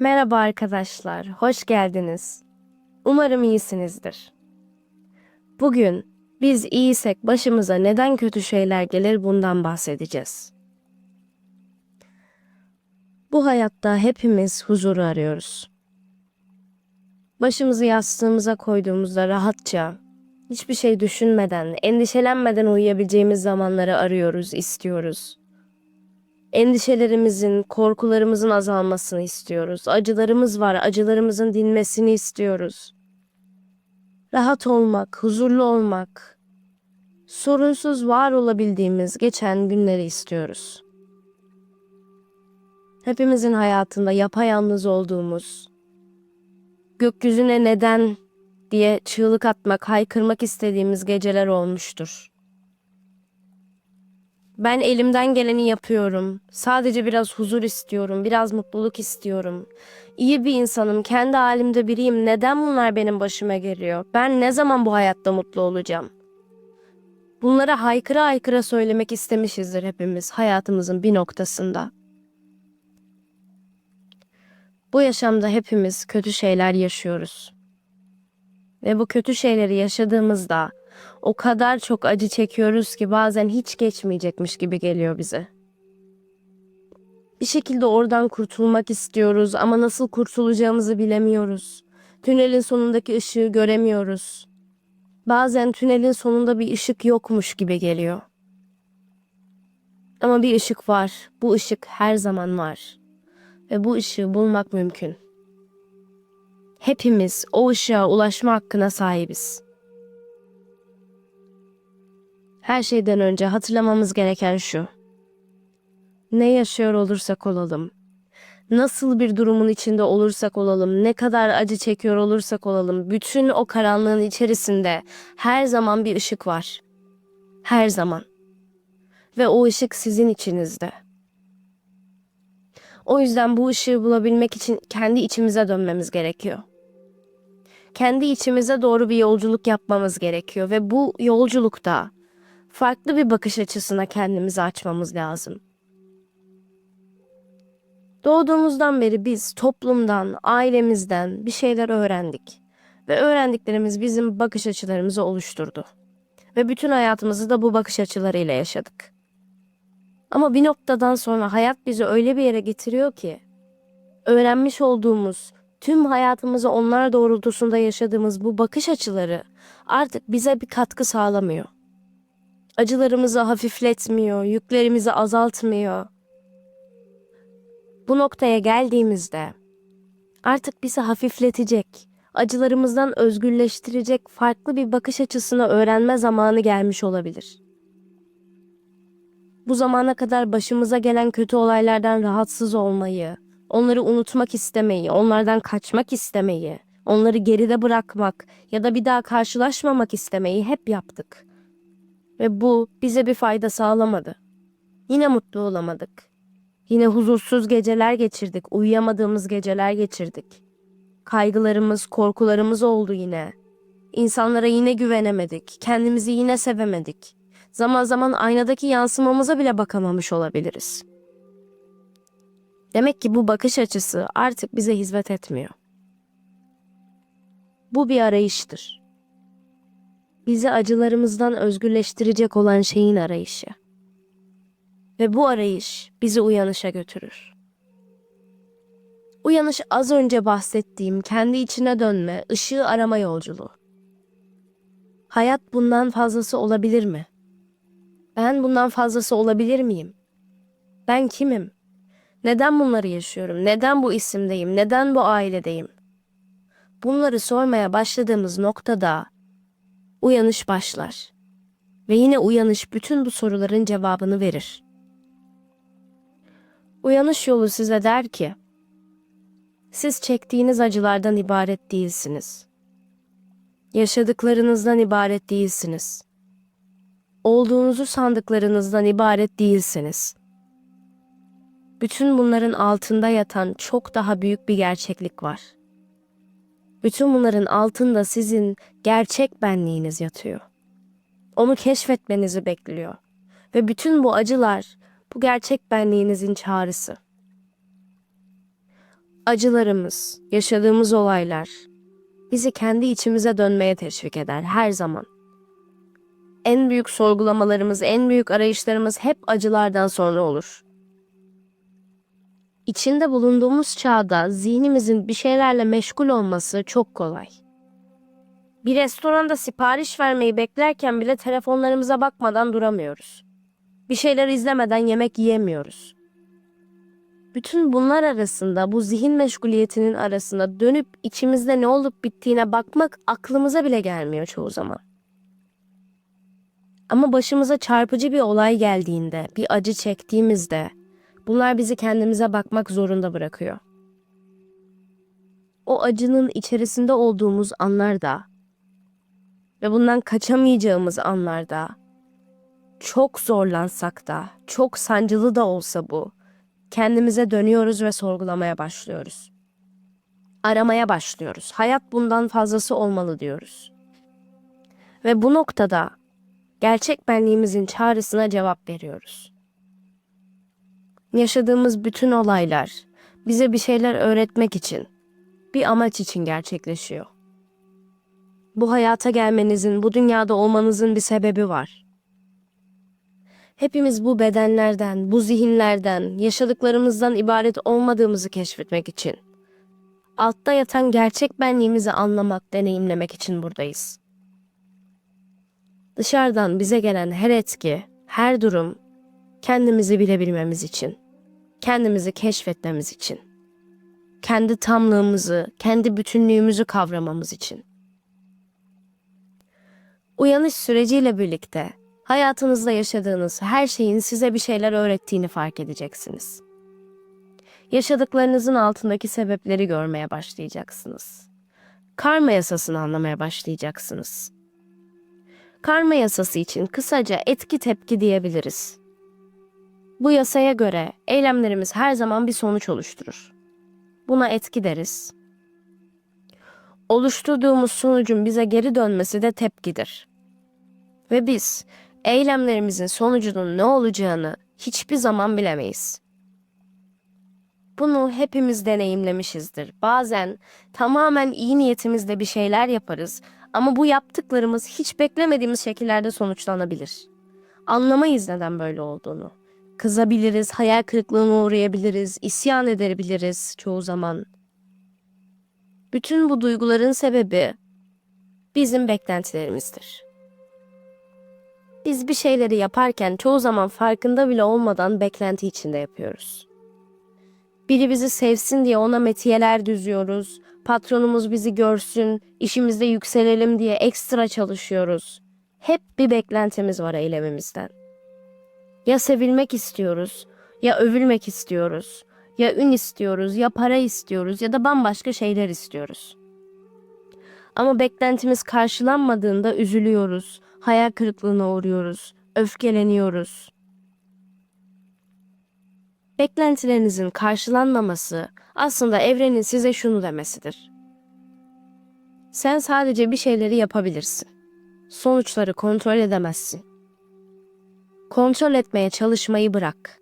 Merhaba arkadaşlar, hoş geldiniz. Umarım iyisinizdir. Bugün biz iyiysek başımıza neden kötü şeyler gelir bundan bahsedeceğiz. Bu hayatta hepimiz huzuru arıyoruz. Başımızı yastığımıza koyduğumuzda rahatça, hiçbir şey düşünmeden, endişelenmeden uyuyabileceğimiz zamanları arıyoruz, istiyoruz. Endişelerimizin, korkularımızın azalmasını istiyoruz. Acılarımız var, acılarımızın dinmesini istiyoruz. Rahat olmak, huzurlu olmak, sorunsuz var olabildiğimiz geçen günleri istiyoruz. Hepimizin hayatında yapayalnız olduğumuz, gökyüzüne neden diye çığlık atmak, haykırmak istediğimiz geceler olmuştur. Ben elimden geleni yapıyorum. Sadece biraz huzur istiyorum, biraz mutluluk istiyorum. İyi bir insanım, kendi halimde biriyim. Neden bunlar benim başıma geliyor? Ben ne zaman bu hayatta mutlu olacağım? Bunlara haykıra haykıra söylemek istemişizdir hepimiz hayatımızın bir noktasında. Bu yaşamda hepimiz kötü şeyler yaşıyoruz. Ve bu kötü şeyleri yaşadığımızda o kadar çok acı çekiyoruz ki bazen hiç geçmeyecekmiş gibi geliyor bize. Bir şekilde oradan kurtulmak istiyoruz ama nasıl kurtulacağımızı bilemiyoruz. Tünelin sonundaki ışığı göremiyoruz. Bazen tünelin sonunda bir ışık yokmuş gibi geliyor. Ama bir ışık var. Bu ışık her zaman var. Ve bu ışığı bulmak mümkün. Hepimiz o ışığa ulaşma hakkına sahibiz. Her şeyden önce hatırlamamız gereken şu. Ne yaşıyor olursak olalım, nasıl bir durumun içinde olursak olalım, ne kadar acı çekiyor olursak olalım, bütün o karanlığın içerisinde her zaman bir ışık var. Her zaman. Ve o ışık sizin içinizde. O yüzden bu ışığı bulabilmek için kendi içimize dönmemiz gerekiyor. Kendi içimize doğru bir yolculuk yapmamız gerekiyor ve bu yolculukta farklı bir bakış açısına kendimizi açmamız lazım. Doğduğumuzdan beri biz toplumdan, ailemizden bir şeyler öğrendik ve öğrendiklerimiz bizim bakış açılarımızı oluşturdu. Ve bütün hayatımızı da bu bakış açılarıyla yaşadık. Ama bir noktadan sonra hayat bizi öyle bir yere getiriyor ki öğrenmiş olduğumuz, tüm hayatımızı onlar doğrultusunda yaşadığımız bu bakış açıları artık bize bir katkı sağlamıyor acılarımızı hafifletmiyor, yüklerimizi azaltmıyor. Bu noktaya geldiğimizde artık bizi hafifletecek, acılarımızdan özgürleştirecek farklı bir bakış açısını öğrenme zamanı gelmiş olabilir. Bu zamana kadar başımıza gelen kötü olaylardan rahatsız olmayı, onları unutmak istemeyi, onlardan kaçmak istemeyi, onları geride bırakmak ya da bir daha karşılaşmamak istemeyi hep yaptık. Ve bu bize bir fayda sağlamadı. Yine mutlu olamadık. Yine huzursuz geceler geçirdik, uyuyamadığımız geceler geçirdik. Kaygılarımız, korkularımız oldu yine. İnsanlara yine güvenemedik, kendimizi yine sevemedik. Zaman zaman aynadaki yansımamıza bile bakamamış olabiliriz. Demek ki bu bakış açısı artık bize hizmet etmiyor. Bu bir arayıştır bizi acılarımızdan özgürleştirecek olan şeyin arayışı. Ve bu arayış bizi uyanışa götürür. Uyanış az önce bahsettiğim kendi içine dönme, ışığı arama yolculuğu. Hayat bundan fazlası olabilir mi? Ben bundan fazlası olabilir miyim? Ben kimim? Neden bunları yaşıyorum? Neden bu isimdeyim? Neden bu ailedeyim? Bunları sormaya başladığımız noktada uyanış başlar. Ve yine uyanış bütün bu soruların cevabını verir. Uyanış yolu size der ki, siz çektiğiniz acılardan ibaret değilsiniz. Yaşadıklarınızdan ibaret değilsiniz. Olduğunuzu sandıklarınızdan ibaret değilsiniz. Bütün bunların altında yatan çok daha büyük bir gerçeklik var.'' Bütün bunların altında sizin gerçek benliğiniz yatıyor. Onu keşfetmenizi bekliyor. Ve bütün bu acılar bu gerçek benliğinizin çağrısı. acılarımız, yaşadığımız olaylar bizi kendi içimize dönmeye teşvik eder her zaman. En büyük sorgulamalarımız, en büyük arayışlarımız hep acılardan sonra olur. İçinde bulunduğumuz çağda zihnimizin bir şeylerle meşgul olması çok kolay. Bir restoranda sipariş vermeyi beklerken bile telefonlarımıza bakmadan duramıyoruz. Bir şeyler izlemeden yemek yiyemiyoruz. Bütün bunlar arasında bu zihin meşguliyetinin arasında dönüp içimizde ne olup bittiğine bakmak aklımıza bile gelmiyor çoğu zaman. Ama başımıza çarpıcı bir olay geldiğinde, bir acı çektiğimizde bunlar bizi kendimize bakmak zorunda bırakıyor. O acının içerisinde olduğumuz anlarda ve bundan kaçamayacağımız anlarda çok zorlansak da, çok sancılı da olsa bu, kendimize dönüyoruz ve sorgulamaya başlıyoruz. Aramaya başlıyoruz. Hayat bundan fazlası olmalı diyoruz. Ve bu noktada gerçek benliğimizin çağrısına cevap veriyoruz. Yaşadığımız bütün olaylar bize bir şeyler öğretmek için, bir amaç için gerçekleşiyor. Bu hayata gelmenizin, bu dünyada olmanızın bir sebebi var. Hepimiz bu bedenlerden, bu zihinlerden, yaşadıklarımızdan ibaret olmadığımızı keşfetmek için, altta yatan gerçek benliğimizi anlamak, deneyimlemek için buradayız. Dışarıdan bize gelen her etki, her durum kendimizi bilebilmemiz için, kendimizi keşfetmemiz için, kendi tamlığımızı, kendi bütünlüğümüzü kavramamız için. Uyanış süreciyle birlikte hayatınızda yaşadığınız her şeyin size bir şeyler öğrettiğini fark edeceksiniz. Yaşadıklarınızın altındaki sebepleri görmeye başlayacaksınız. Karma yasasını anlamaya başlayacaksınız. Karma yasası için kısaca etki tepki diyebiliriz. Bu yasaya göre eylemlerimiz her zaman bir sonuç oluşturur. Buna etki deriz. Oluşturduğumuz sonucun bize geri dönmesi de tepkidir. Ve biz eylemlerimizin sonucunun ne olacağını hiçbir zaman bilemeyiz. Bunu hepimiz deneyimlemişizdir. Bazen tamamen iyi niyetimizle bir şeyler yaparız ama bu yaptıklarımız hiç beklemediğimiz şekillerde sonuçlanabilir. Anlamayız neden böyle olduğunu. Kızabiliriz, hayal kırıklığına uğrayabiliriz, isyan edebiliriz çoğu zaman. Bütün bu duyguların sebebi bizim beklentilerimizdir. Biz bir şeyleri yaparken çoğu zaman farkında bile olmadan beklenti içinde yapıyoruz. Biri bizi sevsin diye ona metiyeler düzüyoruz. Patronumuz bizi görsün, işimizde yükselelim diye ekstra çalışıyoruz. Hep bir beklentimiz var eylemimizden. Ya sevilmek istiyoruz, ya övülmek istiyoruz, ya ün istiyoruz, ya para istiyoruz ya da bambaşka şeyler istiyoruz. Ama beklentimiz karşılanmadığında üzülüyoruz, hayal kırıklığına uğruyoruz, öfkeleniyoruz. Beklentilerinizin karşılanmaması aslında evrenin size şunu demesidir. Sen sadece bir şeyleri yapabilirsin. Sonuçları kontrol edemezsin. Kontrol etmeye çalışmayı bırak.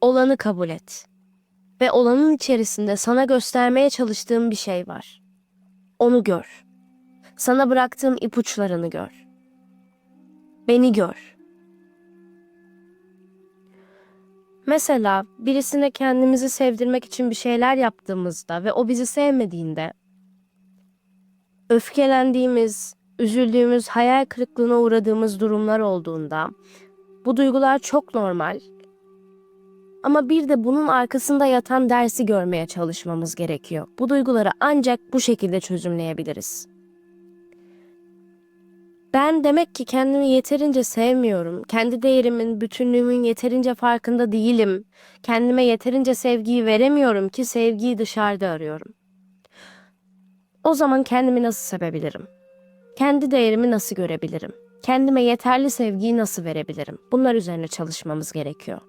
Olanı kabul et. Ve olanın içerisinde sana göstermeye çalıştığım bir şey var. Onu gör. Sana bıraktığım ipuçlarını gör. Beni gör. Mesela birisine kendimizi sevdirmek için bir şeyler yaptığımızda ve o bizi sevmediğinde öfkelendiğimiz, üzüldüğümüz, hayal kırıklığına uğradığımız durumlar olduğunda bu duygular çok normal. Ama bir de bunun arkasında yatan dersi görmeye çalışmamız gerekiyor. Bu duyguları ancak bu şekilde çözümleyebiliriz. Ben demek ki kendimi yeterince sevmiyorum. Kendi değerimin, bütünlüğümün yeterince farkında değilim. Kendime yeterince sevgiyi veremiyorum ki sevgiyi dışarıda arıyorum. O zaman kendimi nasıl sevebilirim? Kendi değerimi nasıl görebilirim? Kendime yeterli sevgiyi nasıl verebilirim? Bunlar üzerine çalışmamız gerekiyor.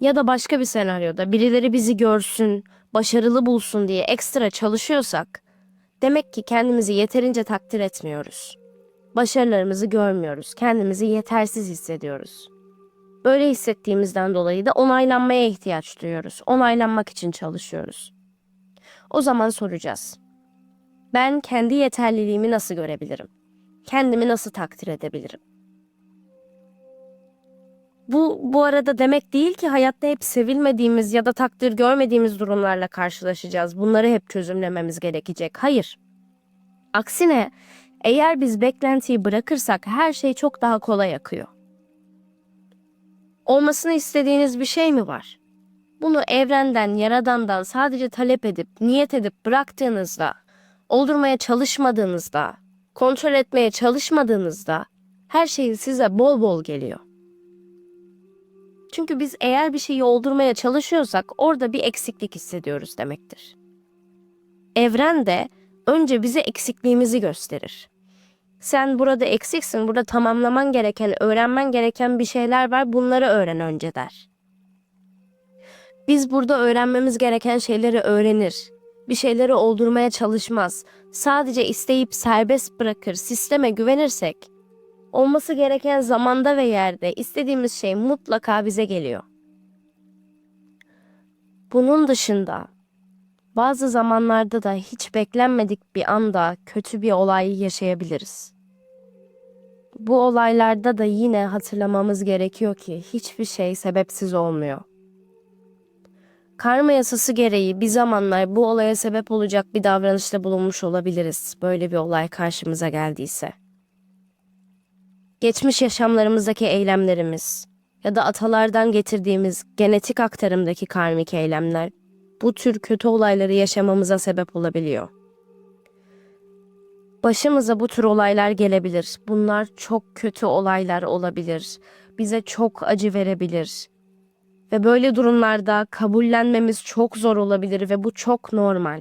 Ya da başka bir senaryoda birileri bizi görsün, başarılı bulsun diye ekstra çalışıyorsak Demek ki kendimizi yeterince takdir etmiyoruz. Başarılarımızı görmüyoruz. Kendimizi yetersiz hissediyoruz. Böyle hissettiğimizden dolayı da onaylanmaya ihtiyaç duyuyoruz. Onaylanmak için çalışıyoruz. O zaman soracağız. Ben kendi yeterliliğimi nasıl görebilirim? Kendimi nasıl takdir edebilirim? Bu bu arada demek değil ki hayatta hep sevilmediğimiz ya da takdir görmediğimiz durumlarla karşılaşacağız. Bunları hep çözümlememiz gerekecek. Hayır. Aksine eğer biz beklentiyi bırakırsak her şey çok daha kolay akıyor. Olmasını istediğiniz bir şey mi var? Bunu evrenden, yaradandan sadece talep edip, niyet edip bıraktığınızda, oldurmaya çalışmadığınızda, kontrol etmeye çalışmadığınızda her şey size bol bol geliyor. Çünkü biz eğer bir şeyi oldurmaya çalışıyorsak orada bir eksiklik hissediyoruz demektir. Evren de önce bize eksikliğimizi gösterir. Sen burada eksiksin, burada tamamlaman gereken, öğrenmen gereken bir şeyler var, bunları öğren önce der. Biz burada öğrenmemiz gereken şeyleri öğrenir. Bir şeyleri oldurmaya çalışmaz. Sadece isteyip serbest bırakır, sisteme güvenirsek olması gereken zamanda ve yerde istediğimiz şey mutlaka bize geliyor. Bunun dışında bazı zamanlarda da hiç beklenmedik bir anda kötü bir olay yaşayabiliriz. Bu olaylarda da yine hatırlamamız gerekiyor ki hiçbir şey sebepsiz olmuyor. Karma yasası gereği bir zamanlar bu olaya sebep olacak bir davranışta bulunmuş olabiliriz. Böyle bir olay karşımıza geldiyse. Geçmiş yaşamlarımızdaki eylemlerimiz ya da atalardan getirdiğimiz genetik aktarımdaki karmik eylemler bu tür kötü olayları yaşamamıza sebep olabiliyor. Başımıza bu tür olaylar gelebilir. Bunlar çok kötü olaylar olabilir. Bize çok acı verebilir. Ve böyle durumlarda kabullenmemiz çok zor olabilir ve bu çok normal.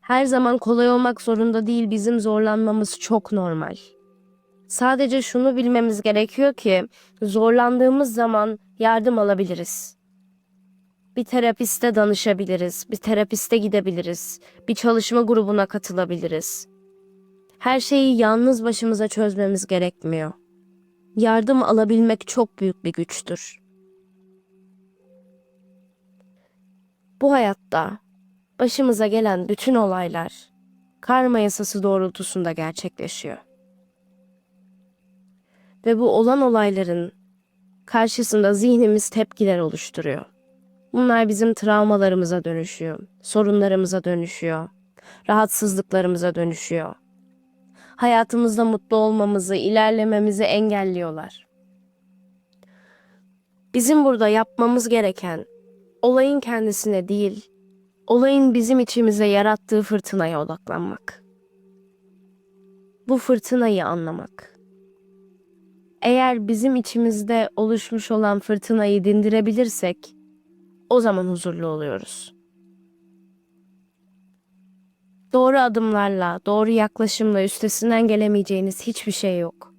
Her zaman kolay olmak zorunda değil, bizim zorlanmamız çok normal. Sadece şunu bilmemiz gerekiyor ki zorlandığımız zaman yardım alabiliriz. Bir terapiste danışabiliriz, bir terapiste gidebiliriz, bir çalışma grubuna katılabiliriz. Her şeyi yalnız başımıza çözmemiz gerekmiyor. Yardım alabilmek çok büyük bir güçtür. Bu hayatta başımıza gelen bütün olaylar karma yasası doğrultusunda gerçekleşiyor. Ve bu olan olayların karşısında zihnimiz tepkiler oluşturuyor. Bunlar bizim travmalarımıza dönüşüyor, sorunlarımıza dönüşüyor, rahatsızlıklarımıza dönüşüyor. Hayatımızda mutlu olmamızı, ilerlememizi engelliyorlar. Bizim burada yapmamız gereken olayın kendisine değil, olayın bizim içimize yarattığı fırtınaya odaklanmak. Bu fırtınayı anlamak. Eğer bizim içimizde oluşmuş olan fırtınayı dindirebilirsek, o zaman huzurlu oluyoruz. Doğru adımlarla, doğru yaklaşımla üstesinden gelemeyeceğiniz hiçbir şey yok.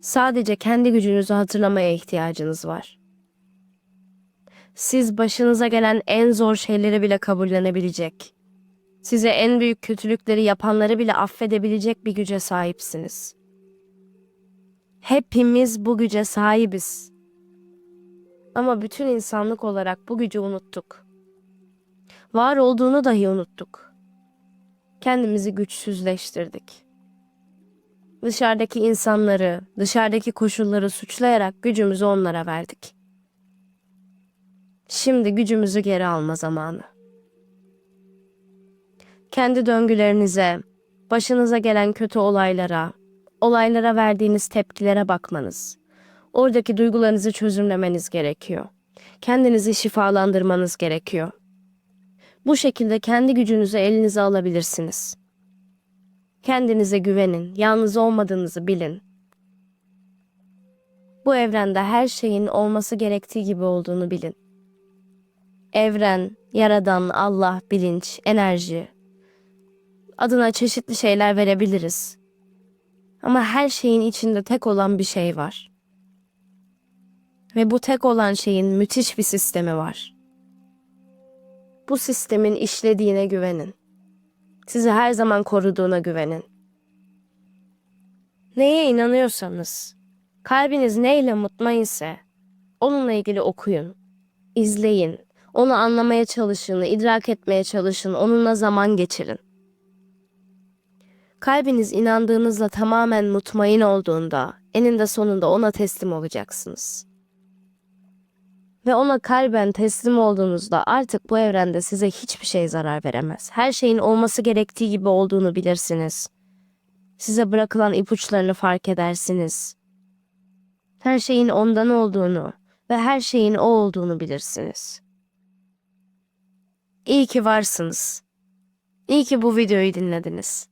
Sadece kendi gücünüzü hatırlamaya ihtiyacınız var. Siz başınıza gelen en zor şeyleri bile kabullenebilecek, size en büyük kötülükleri yapanları bile affedebilecek bir güce sahipsiniz. Hepimiz bu güce sahibiz. Ama bütün insanlık olarak bu gücü unuttuk. Var olduğunu dahi unuttuk. Kendimizi güçsüzleştirdik. Dışarıdaki insanları, dışarıdaki koşulları suçlayarak gücümüzü onlara verdik. Şimdi gücümüzü geri alma zamanı. Kendi döngülerinize, başınıza gelen kötü olaylara, olaylara verdiğiniz tepkilere bakmanız, oradaki duygularınızı çözümlemeniz gerekiyor. Kendinizi şifalandırmanız gerekiyor. Bu şekilde kendi gücünüzü elinize alabilirsiniz. Kendinize güvenin, yalnız olmadığınızı bilin. Bu evrende her şeyin olması gerektiği gibi olduğunu bilin. Evren, yaradan, Allah, bilinç, enerji. Adına çeşitli şeyler verebiliriz. Ama her şeyin içinde tek olan bir şey var. Ve bu tek olan şeyin müthiş bir sistemi var. Bu sistemin işlediğine güvenin. Sizi her zaman koruduğuna güvenin. Neye inanıyorsanız, Kalbiniz neyle mutmainse onunla ilgili okuyun, izleyin, onu anlamaya çalışın, idrak etmeye çalışın, onunla zaman geçirin. Kalbiniz inandığınızla tamamen mutmain olduğunda eninde sonunda ona teslim olacaksınız. Ve ona kalben teslim olduğunuzda artık bu evrende size hiçbir şey zarar veremez. Her şeyin olması gerektiği gibi olduğunu bilirsiniz. Size bırakılan ipuçlarını fark edersiniz. Her şeyin ondan olduğunu ve her şeyin o olduğunu bilirsiniz. İyi ki varsınız. İyi ki bu videoyu dinlediniz.